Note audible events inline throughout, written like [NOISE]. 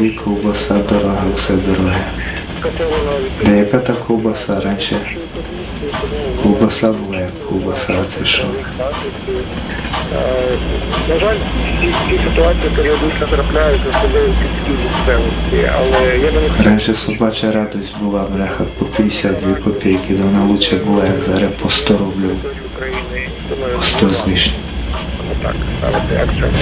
Дорогий, ковбаса дорога, все дороге. Де яка та ковбаса раніше? Ковбаса була як ковбаса, це що? На жаль, ці, ці ситуації періодично трапляються особливо сільській місцевості, але я не хотів Раніше собача радость була, бляха, по 52 копійки, да вона лучше була, як зараз по 100 рублів, по 100 з лишнім. так ставити акцент.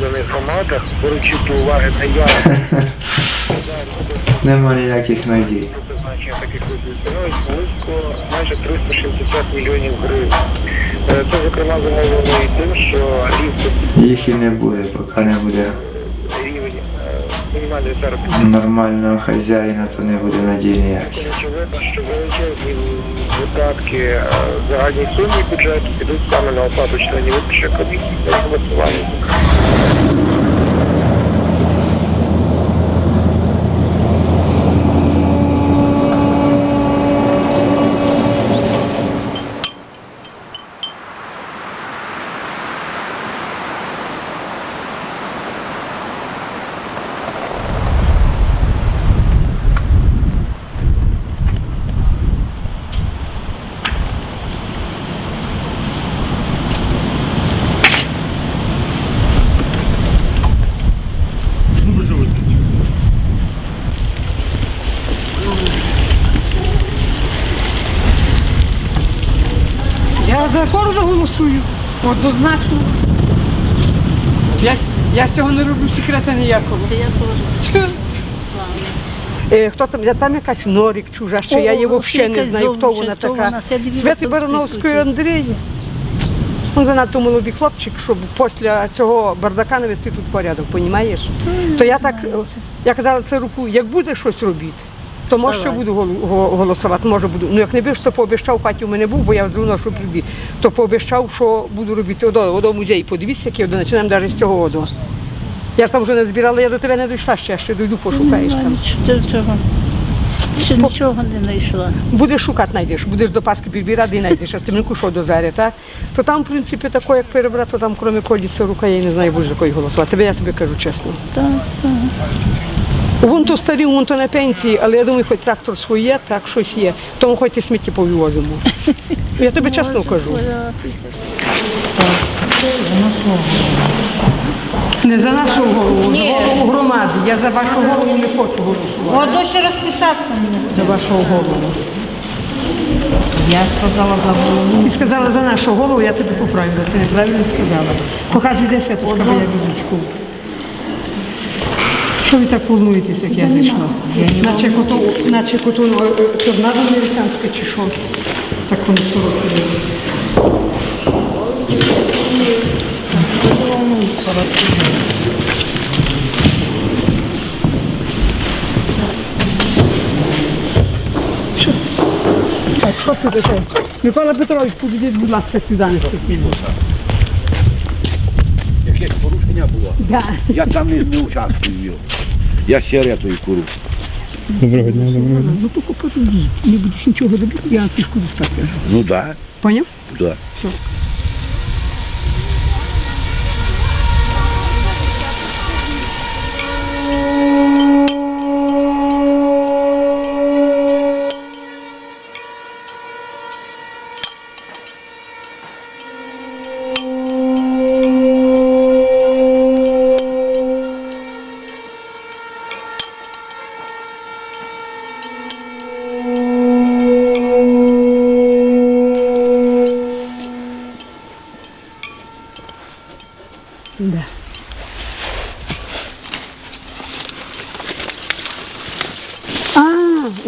В громадах, беручи до уваги наявність [LAUGHS] Нема ніяких надій. призначення таких видів становить близько майже 360 мільйонів гривень. Е, Це, зокрема, зумовлено і тим, що рівень Їх і не буде, поки не буде рівень е, мінімальної заробітної нормального хазяїна, то не буде надії ніяких. Очевидно, що величезні видатки е, загальній сумі бюджету підуть саме на оплату членів комісії та голосування. Thank you. За кожного голосую. Однозначно. Я, я з цього не роблю секрета ніякого. Це я теж. Е, хто там, я там якась Норік чужа, що я її взагалі не знаю, хто вона така. Святи Барановської. Андрій. Він занадто молодий хлопчик, щоб після цього бардака навести тут порядок, понімаєш? То я так, я казала це руку, як буде щось робити, то може ще буду голосувати, може буду. Ну як не бив, то пообіцяв, хаті у мене був, бо я дзвонила, що прибіг, то пообіцяв, що буду робити одо, одо музей, подивіться, який одо, починаємо навіть з цього одо. Я ж там вже не збирала, я до тебе не дійшла ще, ще дойду, пошукаєш там. Ще нічого не знайшла. Будеш шукати, знайдеш, будеш до Паски підбирати і знайдеш, а стемнику що до зарі, так? То там, в принципі, тако, як перебрати, то там, крім коліця рука, я не знаю, будеш за кої голосувати. Тебе я тобі кажу чесно. Так, так. Вон то старі, вон то на пенсії, але я думаю, хоч трактор свій є, так щось є. Тому хоч і сміття повивозимо. Я тобі чесно кажу. Не за нашу голову, за голову громади. Я за вашу голову не хочу голосувати. Одно ще розписатися мені. За вашу голову. Я сказала за голову. І сказала за нашу голову, я тобі поправлю, ти неправильно сказала. Показуй, де святочка, бо я без. Що ви так волнуєтесь, як я зайшла? Наче кото, наче кото е, е, торнадо американське чи що? Так вони сороки Так, що це таке? Микола Петрович, підійдіть, будь ласка, сюди не спокійно. Якесь порушення було. Да. Я там не, не участвую. Я ще рятую куру. Ну тільки подождіть, не будеш нічого робити, я пішку книжку достати. Ну да, Поняв? да. Да.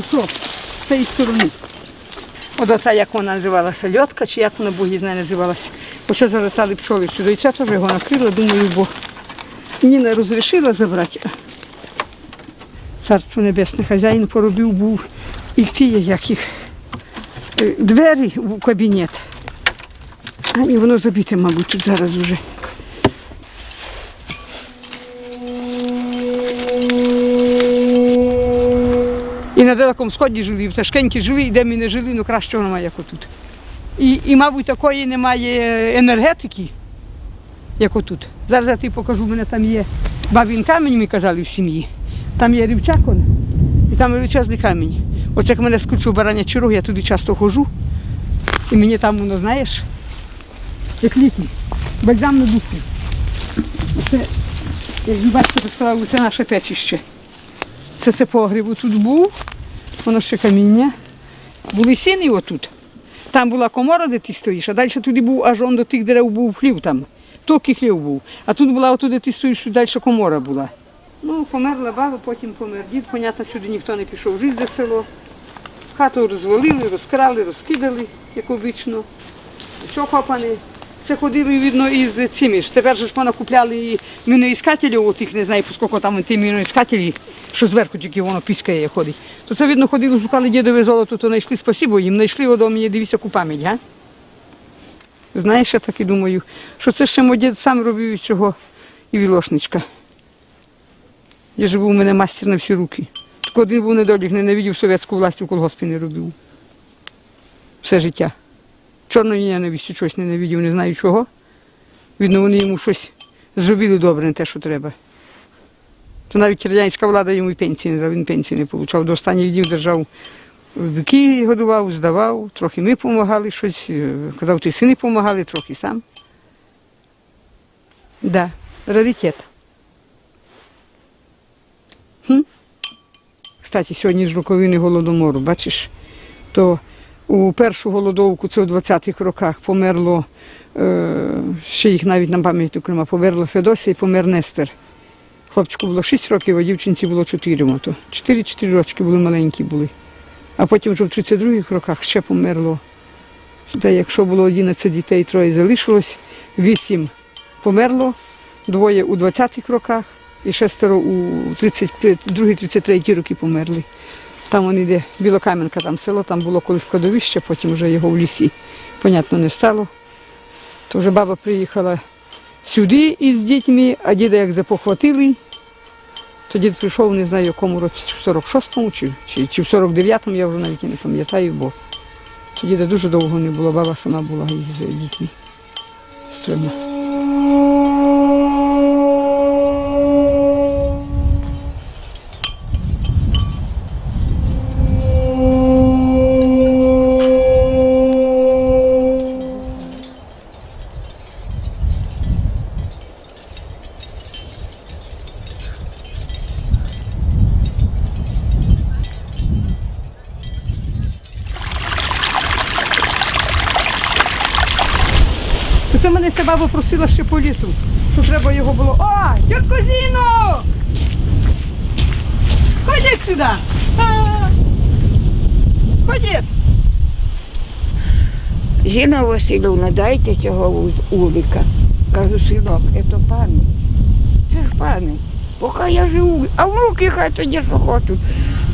Укроп, з цієї сторони. От та, як вона називалася, льотка, чи як вона Бог її знає називалася. Що залетали пчоли сюди. І це теж його накрила, думаю, бо мені не розрішила забрати. Царство Небесне, хазяїн поробив був і ті, як їх, е, двері в кабінет. А і воно забите, мабуть, тут зараз уже. І на Далекому Сході жили, і в Ташкенті жили, і де ми не жили, ну кращого немає, як отут. І, і, мабуть, такої немає енергетики, як отут. Зараз я тобі покажу, в мене там є бабін камінь, ми казали в сім'ї. Там є рівчак, он, і там величезний камінь. Оце як мене скучив баранячий рог, я туди часто ходжу. І мені там воно, знаєш, як літній, бальзам на душі. Оце, як ви бачите, сказали, це наше печище. Це це погріб тут був, воно ще каміння. Були сіни отут. Там була комора, де ти стоїш, а далі туди був аж он до тих дерев був хлів там. Тільки хлів був. А тут була отут, де ти стоїш, тут далі комора була. Ну, померла баба, потім помер дід. Понятно, сюди ніхто не пішов жити за село. Хату розвалили, розкрали, розкидали, як обично. Що копане? Це ходили, видно, із цими ж. Тепер ж понакупляли і міноіскателів, отих, не знаю, скільки там ті міноіскателі, що зверху тільки воно піскає ходить. То це, видно, ходили, шукали дідове золото, то знайшли, спасибо їм, знайшли воно мені, дивіться, пам'ять, га? Знаєш, я так і думаю, що це ще мій дід сам робив цього і вілошничка. Я ж був у мене мастер на всі руки. Один був недолік, ненавидів совєтську власть у колгоспі не робив. Все життя. Чорної ненавистю щось ненавидів, не знаю чого. Видно, вони йому щось зробили добре, не те, що треба. То навіть радянська влада йому і пенсії не дала, він пенсії не отримав. До останніх днів держав бики годував, здавав, трохи ми допомагали щось. е, Казав, ти сини допомагали, трохи сам. Да, раритет. Хм? Кстати, сьогодні ж роковини голодомору, бачиш, то у першу голодовку, це у 20-х роках, померло, е, ще їх навіть на пам'ять окрема, померла Федосія і помер Нестер. Хлопчику було 6 років, а дівчинці було 4 мото. 4-4 рочки були маленькі були. А потім вже в 32-х роках ще померло. Та якщо було 11 дітей, троє залишилось, 8 померло, двоє у 20-х роках і шестеро у 32-33 роки померли. Там вони йде Білокам'янка, там село, там було колись кладовище, потім вже його в лісі, понятно, не стало. То вже баба приїхала сюди із дітьми, а діда як запохватили, то дід прийшов, не знаю, якому році, в 46-му, чи, чи, чи в 49-му, я вже навіть не пам'ятаю, бо діда дуже довго не було, баба сама була із дітьми. З ще що треба його було. О, дядько Зіно! Ходіть сюди! Ходіть! Зіна Васильівна, дайте цього уліка. Кажу, синок, це пам'ять. Це ж пам'ять. Поки я живу, а внуки хай тоді що хочуть.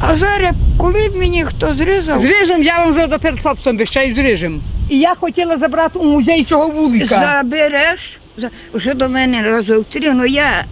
А зараз, коли б мені хто зрізав, Зріжем, я вам вже до доперед хлопцям обіцяю, зріжем. І я хотіла забрати у музей цього вулика. забереш, за- вже до мене разів три, ну я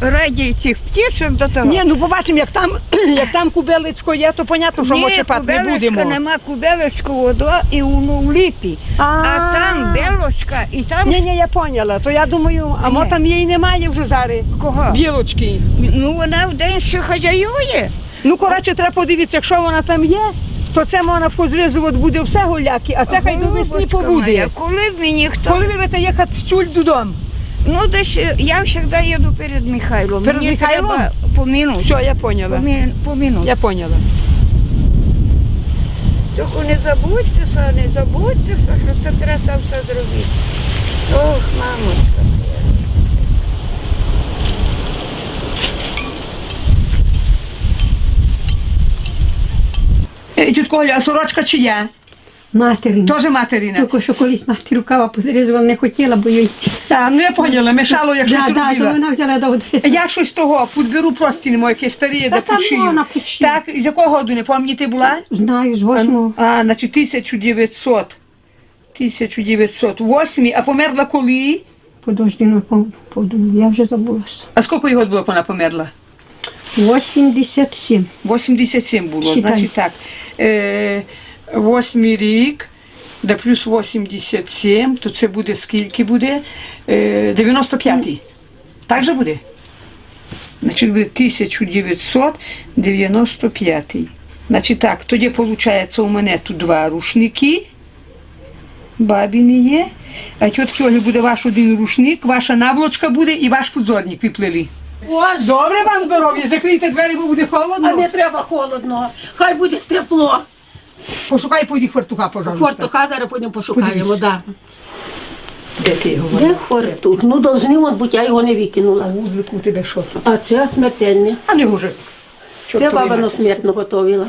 раді цих птічок до того. Ні, ну побачимо, як там, [CLEARS THROAT] як там кубелечко є, то понятно, що Ні, мочепати не будемо. нема кубелечку воду і воно в ліпі. А там белочка і там Ні, ні, я поняла. То я думаю, а мо Ні. там її немає вже зараз. кого? Білочки. Ну вона в день ще хазяює. Ну, коротше, треба подивитися, якщо вона там є, то це можна позрізувати буде все голяки, а це хай до весни Голубочка побуде. моя, Коли б мені хто. Коли ви будете їхати з тюль додому? Ну десь е, я завжди їду перед Михайлом. Перед мені Михайлом? треба по минуту. Все, я поняла. По, мі- по. Я поняла. Тільки не забудьтеся, не забудьтеся, що це треба все зробити. Ох, мамочка. Тітко Оля, а сорочка чи чия? Материна. Теж материна. Тільки що колись мати рукава позрізувала, не хотіла, бо їй. А, ну я поняла, мішало, якщо Да, да, то вона взяла до одеси. Я щось того, підберу простіни мої, якісь старі, де там почию. вона почиє. Так, з якого году, не пам'ятаєте, була? Знаю, з восьмого. А, значить, 1900. 1908, а померла коли? Подожди, ну, по- подумаю, я вже забулася. А скільки його було, вона померла? 87. 87 було, Читай. значить так. Е, восьмий рік, де плюс 87, то це буде скільки буде? Е, 95. Так же буде? Значить, буде 1995. Значить так, тоді виходить у мене тут два рушники. Бабіни є. А тітки Олі буде ваш один рушник, ваша наволочка буде і ваш подзорник виплели. Боже, Добре вам здоров'я, закрийте двері, бо буде холодно. а не треба холодно. Хай буде тепло. Пошукай поїдь хвартуха, пожалуйста. Хортуха зараз потім пошукаємо, да. Де ти його? Де хортух? Ну, должны, от, я його не викинула. Вузлику у тебе що? А це смертельне. А не гуже. Це баба на смерть готовила.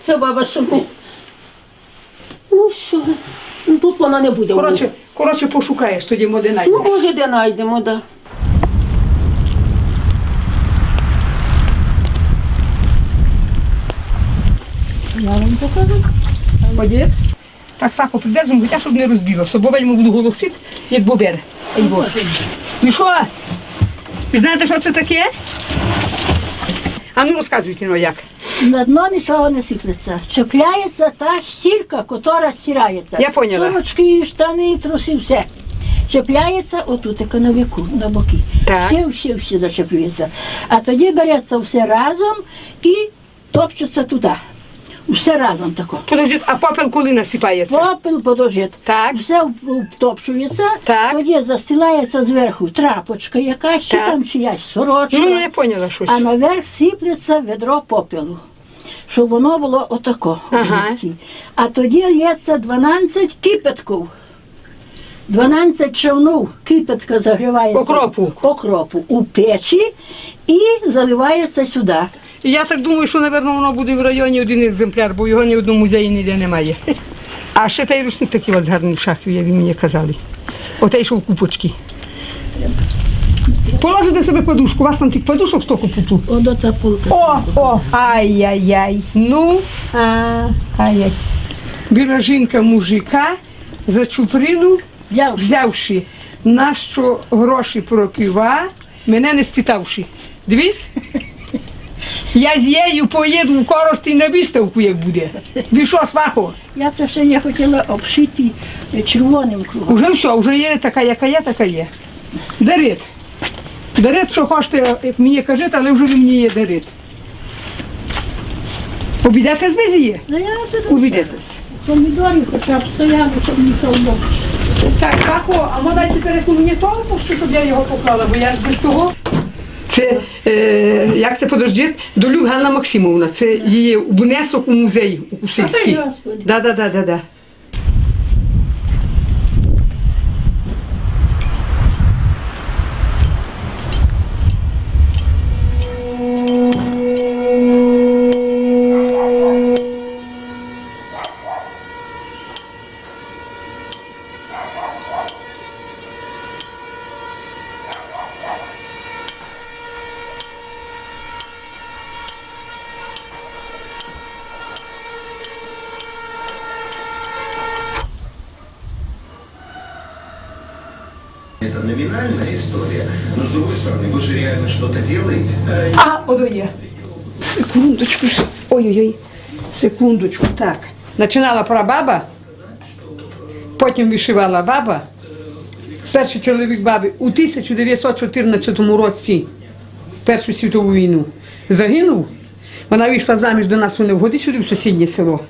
Це баба, що ми... Ну, все. Ну, тут воно не буде. Коротше, коротше, пошукаєш, тоді моди Ну, може, де знайдемо, да. Ході. Так сако піддержимо, хоча щоб не розбілося, бо вельми буду голосити, як бобер. Ну що? Ви знаєте, що це таке? А ну розказуйте, ну як. На дно нічого не сиплеться. Чіпляється та стірка, котра стирається. Я поняла. Сорочки, штани, труси, все. Чіпляється отут, як на віку, на боки. Так. Все, все, все зачеплюється. А тоді береться все разом і топчеться туди. Все разом тако. Подожди, а попел коли насипається? Попел подожит. Так. Все втопчується, Так. тоді застилається зверху трапочка якась, чи там чиясь сорочка. Ну, я поняла щось. А наверх сиплеться ведро попелу, щоб воно було отако. Ага. А тоді лється 12 кипятків. 12 човнів кипятка загрівається Окропу. окропу у печі і заливається сюди. Я так думаю, що, напевно, воно буде в районі один екземпляр, бо його ні в одному музеї ніде немає. А ще той рушник такий от з гарним шахів, як ви мені казали. Отей, що в купочки. Положите себе подушку, у вас там тих подушок стоку путу. Одо та полка. О, о, ай-яй-яй. Ну, а, ай-яй. Біла жінка мужика за чуприну, Взяв. взявши, на що гроші пропіва, мене не спитавши. Дивись? Я з нею поїду в Корості на виставку, як буде. Ви що? Я це ще я хотіла обшити червоним кругом. Уже все, вже є така, яка є, така є. Дарит. Дарит, що хочете, мені кажете, але вже ви мені є дарит. Обійдете з мезі є? Ну, я тут Увійдетесь. помідорів хоча б стояли, щоб нічого не було. Так, Пако, а мода тепер яку мені того щоб я його поклала, бо я ж без того. Це, е, як це подождіть, Долюк Ганна Максимовна. Це її внесок у музей у сільський. Да, да, да, да, да. Это номинальная история, но с другой стороны, вы же реально что-то делаете. А, одо є. Секундочку. се- Ой-ой-ой. Секундочку. Так. Починала прабаба, потім вишивала баба. Перший чоловік баби у 1914 році Першу світову війну загинув. Вона вийшла заміж до нас у Невгоди сюди, в сусіднє село.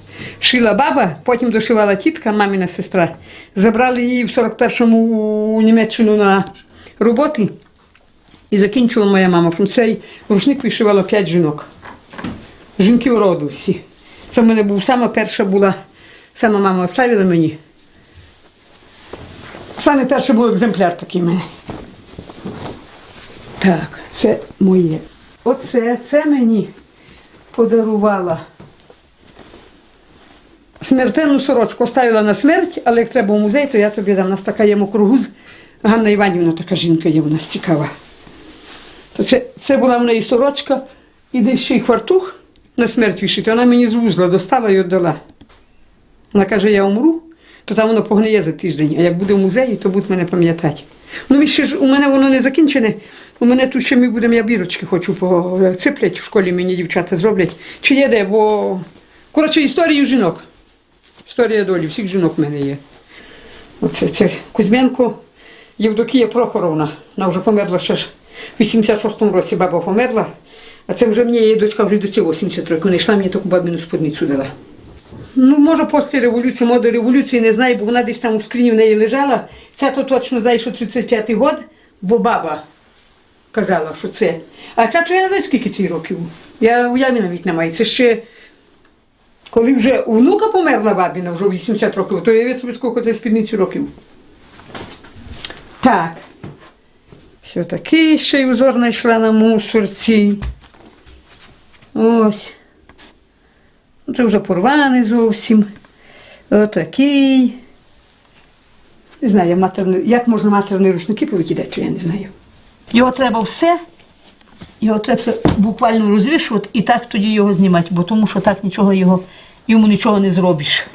Шила баба, потім дошивала тітка, мамина сестра. Забрали її в 41-му у Німеччину на роботу. І закінчила моя мама. В цей рушник вишивала п'ять жінок. Жінки роду всі. Це в мене був сама перша була, сама мама оставила мені. Саме перший був екземпляр такий в мене. Так, це моє. Оце це мені подарувала. Смертельну сорочку оставила на смерть, але як треба в музей, то я тобі дам. У нас така є мокрогуз. Ганна Іванівна, така жінка є у нас цікава. То це, це була в неї сорочка, і десь ще й хвартух на смерть вішити. Вона мені з вузла достала і віддала. Вона каже, я умру, то там воно погниє за тиждень, а як буде в музеї, то будуть мене пам'ятати. Ну, ще ж у мене воно не закінчене. У мене тут ще ми будемо, я бірочки хочу поцеплять в школі, мені дівчата зроблять. Чи є де, бо коротше історію жінок. історія долі, всіх жінок в мене є. Оце це Кузьменко Євдокія Прохоровна. Вона вже померла ще ж в 86-му році баба померла. А це вже мені її дочка вже до цього 80 років. Вона йшла мені таку бабину сподницю дала. Ну, може, після революції, моди революції, не знаю, бо вона десь там у скрині в неї лежала. Це то точно знаю, що 35-й год, бо баба казала, що це. А ця то я не знаю, скільки цій років. Я уяві навіть не маю. Це ще коли вже внука померла бабіна, вже 80 років, то я собі скільки це спідниці років. Так. Все таки ще й узор знайшла на мусорці. Ось. Ну, Це вже порваний зовсім. Отакий. Не знаю, я матерний, як можна матерні рушники повикидати, я не знаю. Його треба все, його треба все буквально розвішувати і так тоді його знімати, бо тому що так нічого його, йому нічого не зробиш.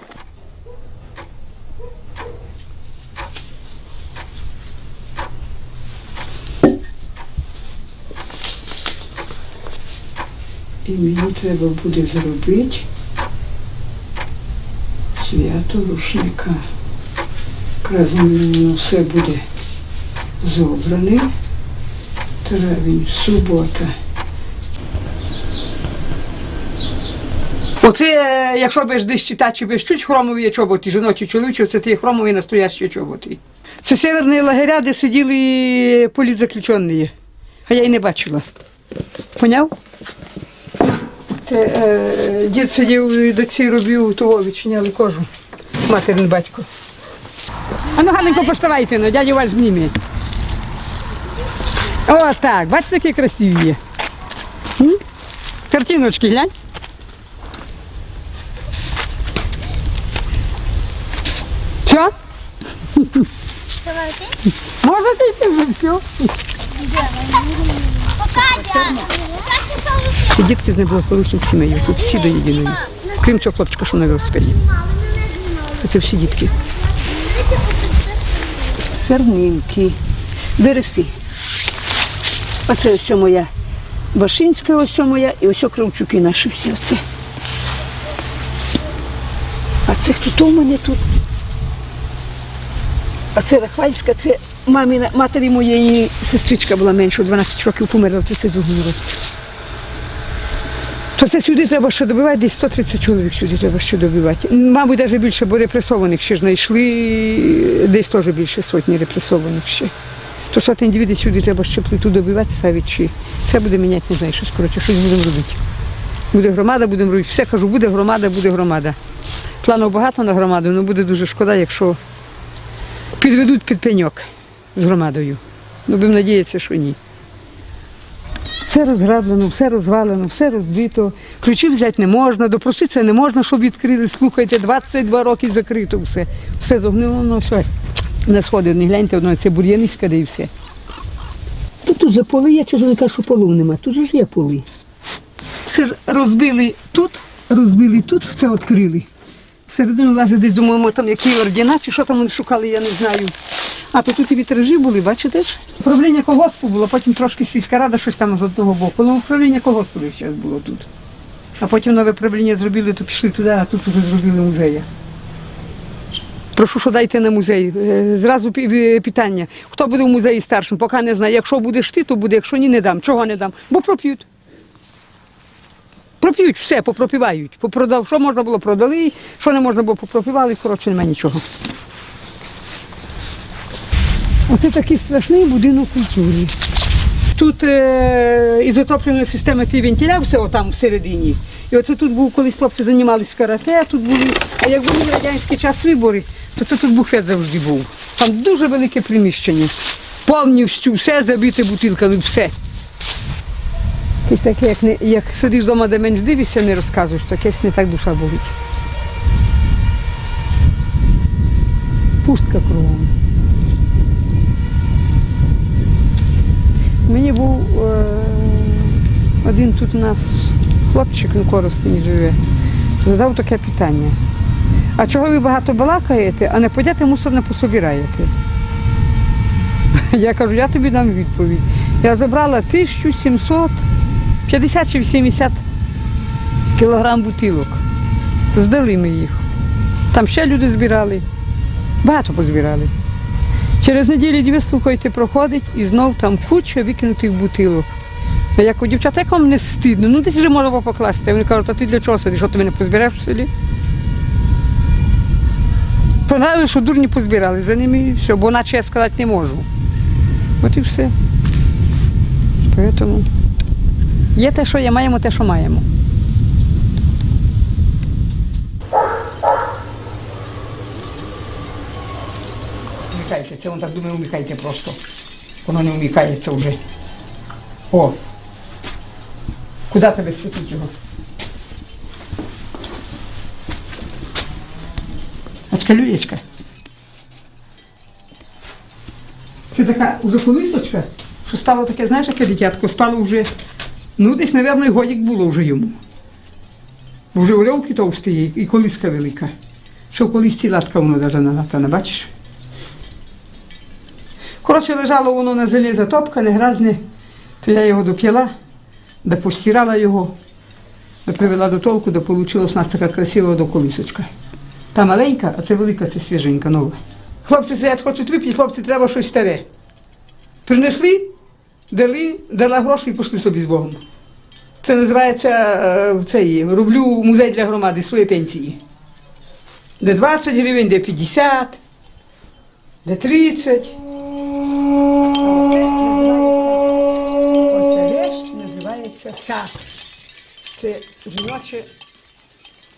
І мені треба буде зробити свято рушника. Якраз у все буде зобране. Травень, субота. Оце, е, якщо без десь читати, чи без чуть хромові чоботи, жіночі чоловічі, це ті хромові настоящі чоботи. Це северні лагеря, де сиділи політзаключені. А я й не бачила. Поняв? Те, е, дід сидів до цієї робів, того відчиняли кожу. Материн батько. А ну гарненько поставайте, ну, дядя ваш зніме. О, так, бачите, які красиві є. М? Картиночки, глянь. Що? Можете йти вже все. Всі дітки з неблагополучних сімей, це всі до єдиної. Крім цього хлопчика, що на велосипеді. Це всі дітки. Сернинки, береси. Оце ось моя Башинська, ось моя, і ось Кравчуки наші всі оце. А це хто у мене тут? А це Рахвальська, це маміна, матері моєї сестричка була менше, 12 років померла в 32 році. То це сюди треба ще добивати, десь 130 чоловік сюди треба ще добивати. Мабуть, навіть більше, бо репресованих ще ж знайшли, десь теж більше сотні репресованих ще. То сотні індивідів сюди треба ще плиту добивати, ставити чи. Це буде міняти, не знаю, щось коротше, щось будемо робити. Буде громада, будемо робити. Все кажу, буде громада, буде громада. Планів багато на громаду, але буде дуже шкода, якщо підведуть під пеньок з громадою. Ну, будемо надіятися, що ні. Все розграблено, все розвалено, все розбито. Ключів взяти не можна, допроситися не можна, щоб відкрили. Слухайте, 22 роки закрито все. Все зогнило, ну все. Не сходи, не гляньте, воно це бур'яничка, де і все. Тут, тут же поли є, чого ж не кажу, що полу нема, тут же ж є поли. Все ж розбили тут, розбили тут, все відкрили. Всередину лазить десь, думаємо, там які ордена, чи що там вони шукали, я не знаю. А то тут і вітражі були, бачите ж? Управління колгоспу було, потім трошки сільська рада щось там з одного боку. Але управління колгоспу час було тут. А потім нове правління зробили, то пішли туди, а тут вже зробили музея. Прошу, що дайте на музей. Е, Зразу питання. Хто буде в музеї старшим? Поки не знаю. Якщо будеш ти, то буде, якщо ні, не дам. Чого не дам? Бо проп'ють. Проп'ють все, попропівають. Попродав, що можна було, продали, що не можна було, попропівали, коротше, немає нічого. Оце такий страшний будинок культури. Тут е, ізотоплювальна система ті вентиля, все отам всередині. І оце тут був, колись хлопці займалися карате, тут були, а як були в радянський час вибори, то це тут буфет завжди був. Там дуже велике приміщення. Повністю все забите бутилками, все. Якесь таке, як, не, як сидиш вдома, де менш дивишся, не розказуєш, то якесь не так душа болить. Пустка кругом. Мені був е, один тут у нас хлопчик на Коростені живе, задав таке питання. А чого ви багато балакаєте, а не подяти мусор не пособираєте? [LAUGHS] Я кажу, я тобі дам відповідь. Я забрала 1750 чи 70 кілограм бутилок. Здали ми їх. Там ще люди збирали. Багато позбирали. Через неділю дві слухайте, проходить і знов там куча викинутих бутилок. А як у дівчат, як вам не стидно? Ну десь вже можна покласти. Вони кажуть, а ти для чого сидиш? Що ти мене позбираєш в селі? Понравилось, що дурні позбирали за ними і все, бо наче я сказати не можу. От і все. Поэтому є те, що є, маємо те, що маємо. Вмикайте, це він так думає, вмикайте просто. Воно не вмикається вже. О! Куди тебе світить його? Ачка люлечка. Це така уже колисочка, що стало таке, знаєш, яке дитятко, стало вже, ну десь, мабуть, і годік було вже йому. Бо вже орелки товсті є, і колиска велика. Що в колисці латка воно навіть налатана, бачиш? Коротше, лежало воно на землі затопкане, грязне, то я його доп'яла, да постирала його, да привела до толку, да вийшла у нас така красива доколисочка. Та маленька, а це велика, це свіженька, нова. Хлопці сидять, хочуть випити, хлопці, треба щось старе. Принесли, дали, дала гроші і пішли собі з Богом. Це називається е, цей, роблю музей для громади свої пенсії. Де 20 гривень, де 50, де 30. Називається. Це жіноче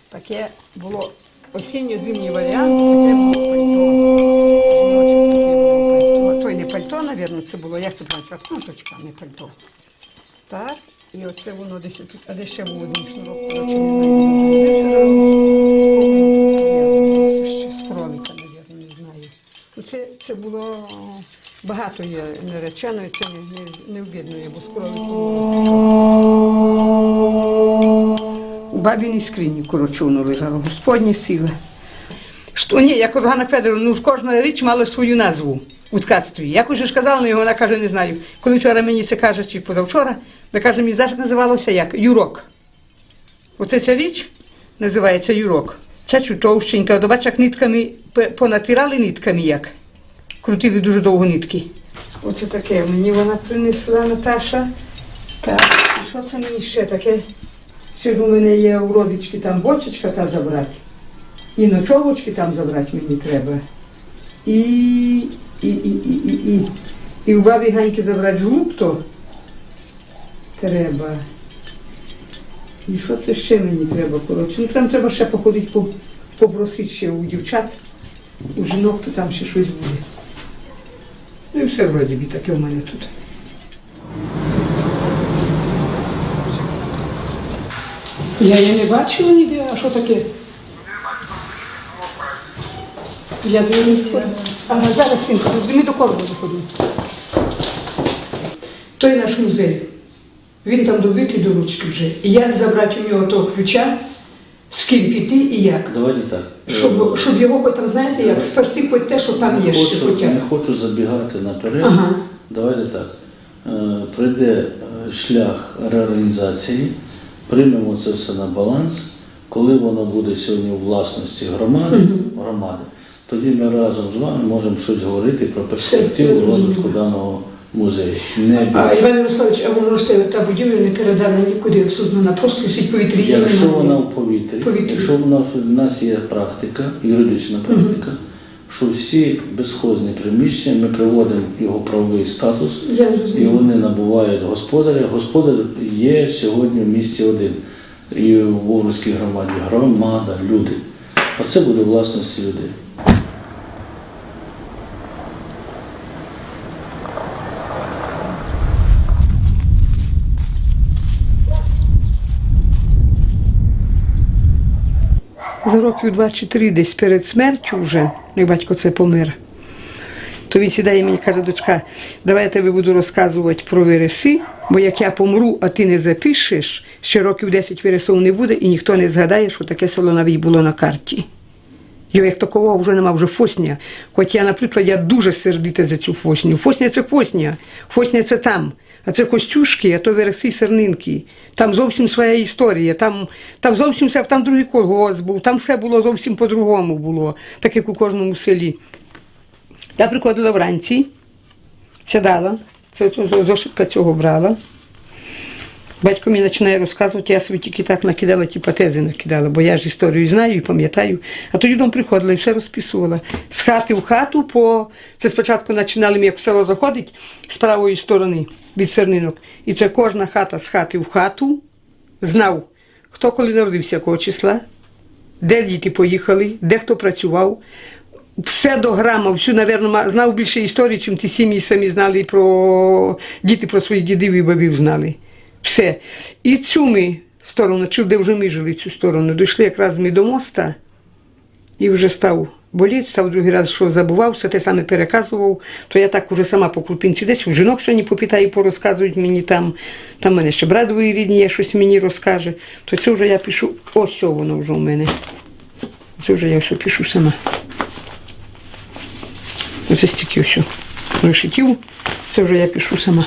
таке було осінньо-зимній варіант, таке було пальто. Жіноче таке було пальто. Той не пальто, мабуть, це було, як це називається, курточка, не пальто. Так, і оце воно десь тут, а де ще було один шнурок, коротше, не знаю. Це, це було багато є нареченої, це не, не, об'єднує, бо кроликом. У бабіній скрині, коротше, воно лежало, Господня сила. Що, ні, я кажу, Ганна Федоровна, ну ж кожна річ мала свою назву у ткацтві. Я вже ж казала, але вона каже, не знаю. Коли вчора мені це каже, чи позавчора, вона каже, мені як називалося як? Юрок. Оце ця річ називається юрок. Ця чутовщенька, до бачиш, як нитками понатирали нитками як. Крутили дуже довго нитки. Оце таке мені вона принесла Наташа. Так, і що це мені ще таке? Ще ж у мене є у родички там бочечка та забрати. І ночовочки там забрати мені треба. І, і, і, і, і, і. І у бабі Ганьки забрати жлук то треба. І що це ще мені треба, коротше? Ну там треба ще походити попросити ще у дівчат, у жінок, то там ще щось буде. Ну і все вроді би таке у мене тут. Я її не бачила ніде, а що таке? Я за ним сходила. Ага, зараз синку, ми до корону заходимо. Той наш музей. Він там добитий до ручки вже. І як забрати у нього того ключа, з ким піти і як? Давайте так. Щоб, щоб його хоч там, знаєте, як спасти хоч те, що там є ще хоча. не хочу забігати наперед. Ага. Давайте так. Е, Прийде е, шлях реорганізації, приймемо це все на баланс. Коли воно буде сьогодні у власності громади, громади, тоді ми разом з вами можемо щось говорити про перспективу розвитку даного музею. Не А. Іван Ярославович, а воно ж те, та будівля не передана нікуди в суд, вона просто висить в повітрі. Якщо немає. вона в повітрі, Повітрі. якщо в нас, в нас є практика, юридична практика, що всі безхозні приміщення ми приводимо його правовий статус, Я і розумію. вони набувають господаря. Господар є сьогодні в місті один. І в Воврській громаді громада, люди. А це буде власності людей. За років 2-3 десь перед смертю вже, як батько це помер, то він сідає і мені каже, дочка, давай я тобі буду розказувати про виреси, бо як я помру, а ти не запишеш, ще років 10 вирисов не буде і ніхто не згадає, що таке село навіть було на карті. Його як такого вже нема, вже фосня. Хоч я, наприклад, я дуже сердита за цю фосню. Фосня це фосня, фосня це там. А це костюшки, а то вереси сернинки. Там зовсім своя історія. Там, там зовсім все, там другий колгос був, там все було зовсім по-другому було, так як у кожному селі. Я приходила вранці, сідала, це, зошитка цього брала. Батько мені починає розказувати, я собі тільки так накидала, ті тези накидала, бо я ж історію знаю і пам'ятаю. А тоді дом приходила і все розписувала. З хати в хату, по це спочатку починали як село заходить з правої сторони від сернинок. І це кожна хата з хати в хату знав, хто коли народився, якого числа, де діти поїхали, де хто працював. Все до грама, всю, напевно, знав більше історії, чим ті сім'ї самі знали про діти про своїх дідів і бабів знали. Все. І цю ми сторону, чи де вже ми жили цю сторону, дійшли якраз ми до моста і вже став боліти, став другий раз, що забувався, те саме переказував, то я так уже сама по крупинці десь у жінок сьогодні попитаю, порозказують мені там. Там мене ще двоюрідний рідні, є щось мені розкаже. То це вже я пишу, ось це воно вже у мене. Це вже я все пишу сама. Оце стільки ось решетів, це вже я пишу сама.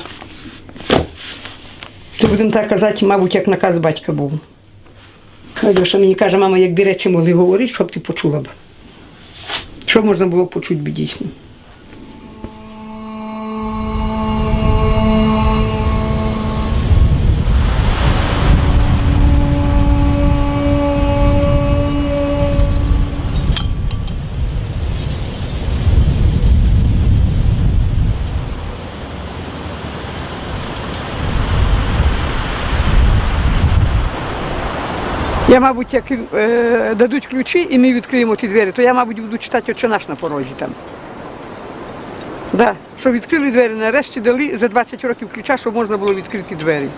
Це будемо так казати, мабуть, як наказ батька був. Альоша мені каже, мама, якби речі могли говорити, щоб ти почула б. Що можна було почути б дійсно? Я, мабуть, як е, дадуть ключі і ми відкриємо ті двері, то я, мабуть, буду читати «Отче наш» на порозі там. Да, що відкрили двері, нарешті дали за 20 років ключа, щоб можна було відкрити двері.